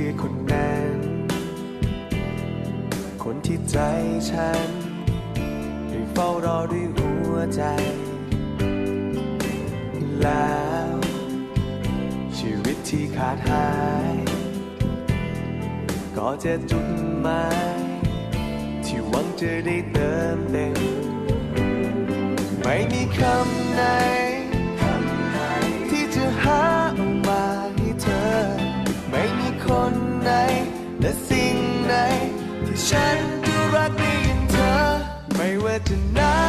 คือคนนั้น คนที่ใจฉันได้เฝ้ารอด้วยหัวใจ แล้ว ชีวิตที่ขาดหาย ก็จะจุดหมายที่หวังจะได้เติมเต็มไม่มีคำไหน คนไหน และสิ่งไหน ที่ฉันจะรักได้ยินเธอ ไม่ว่าจะนาน